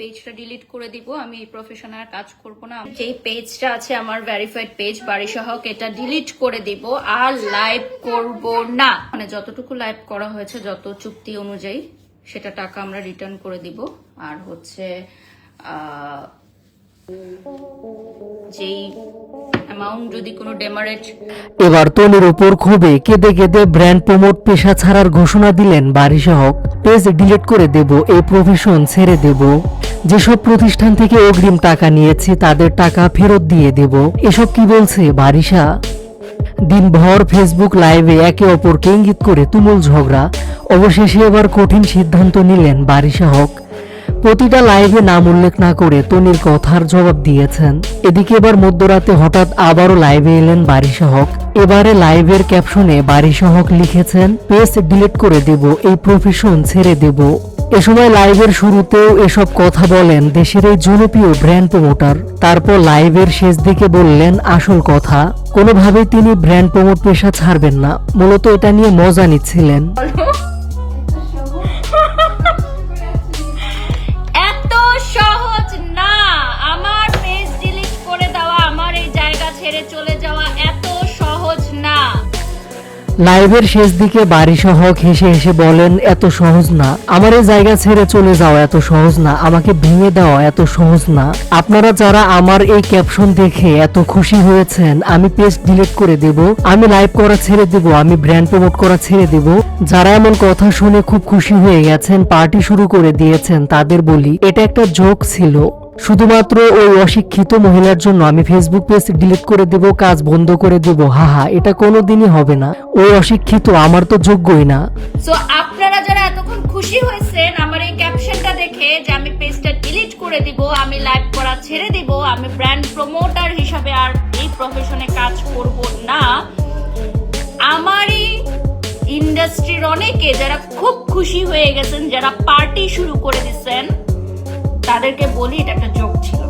পেজটা ডিলিট করে দিব, আমি এই প্রফেশনে আর কাজ করব না। যেই পেজটা আছে আমার ভেরিফাইড পেজ বাড়ি সহক এটা ডিলিট করে দিব, আর লাইভ করব না। মানে যতটুকু লাইভ করা হয়েছে, যত চুক্তি অনুযায়ী, সেটা টাকা আমরা রিটার্ন করে দিব। আর হচ্ছে যেই এবার তনির উপর ক্ষোভে কেঁদে কেঁদে ব্র্যান্ড প্রমোট পেশা ছাড়ার ঘোষণা দিলেন বারিশাহক পেজ ডিলিট করে দেব, এই প্রফেশন ছেড়ে দেব। যেসব প্রতিষ্ঠান থেকে অগ্রিম টাকা নিয়েছি, তাদের টাকা ফেরত দিয়ে দেব। এসব কি বলছে বারিশা? দিনভর ফেসবুক লাইভে একে অপরকে ইঙ্গিত করে তুমুল ঝগড়া। অবশেষে এবার কঠিন সিদ্ধান্ত নিলেন বারিশা হক। প্রতিটা লাইভে নাম উল্লেখ না করে তনির কথার জবাব দিয়েছেন। এদিকে এবার মধ্যরাতে হঠাৎ আবারও লাইভে এলেন বারিশা হক। এবারে লাইভের ক্যাপশনে বারিশা হক লিখেছেন, পেজ ডিলিট করে দেব, এই প্রফেশন ছেড়ে দেব। এ সময় লাইভের শুরুতেও এসব কথা বলেন দেশের এই জনপ্রিয় ব্র্যান্ড প্রমোটার। তারপর লাইভের শেষ দিকে বললেন, আসল কথা, কোনোভাবেই তিনি ব্র্যান্ড প্রমোট পেশা ছাড়বেন না। মূলত এটা নিয়ে মজা নিচ্ছিলেন। লাইভের শেষ দিকে হক হেসে হেসে বলেন, এত সহজ না। আমার এই জায়গা ছেড়ে চলে যাওয়া এত সহজ না। আমাকে ভেঙে দেওয়া এত সহজ না। আপনারা যারা আমার এই ক্যাপশন দেখে এত খুশি হয়েছেন, আমি পেজ ডিলিট করে দেব। আমি লাইভ করা ছেড়ে দেব, আমি ব্র্যান্ড প্রমোট করা ছেড়ে দেব। যারা এমন কথা শুনে খুব খুশি হয়ে গেছেন, পার্টি শুরু করে দিয়েছেন, তাদের বলি, এটা একটা জোক ছিল। শুধুমাত্র ওই অশিক্ষিত মহিলার জন্য আমি ফেসবুক পেজ ডিলিট করে দেব, কাজ বন্ধ করে দেব। হাহা, এটা কোনোদিনই হবে না। ওই অশিক্ষিত আমার তো যোগ্যই না। সো আপনারা যারা এতক্ষণ খুশি হয়েছেন আমার এই ক্যাপশনটা দেখে যে আমি পেজটা ডিলিট করে দিব, আমি লাইভ করা ছেড়ে দিব, আমি ব্র্যান্ড প্রমোটার হিসাবে আর এই প্রফেশনে কাজ করব না। আমারই ইন্ডাস্ট্রির অনেকে যারা খুব খুশি হয়ে গেছেন, যারা পার্টি শুরু করে দিচ্ছেন তাদেরকে বলি এটা একটা জোক ছিল।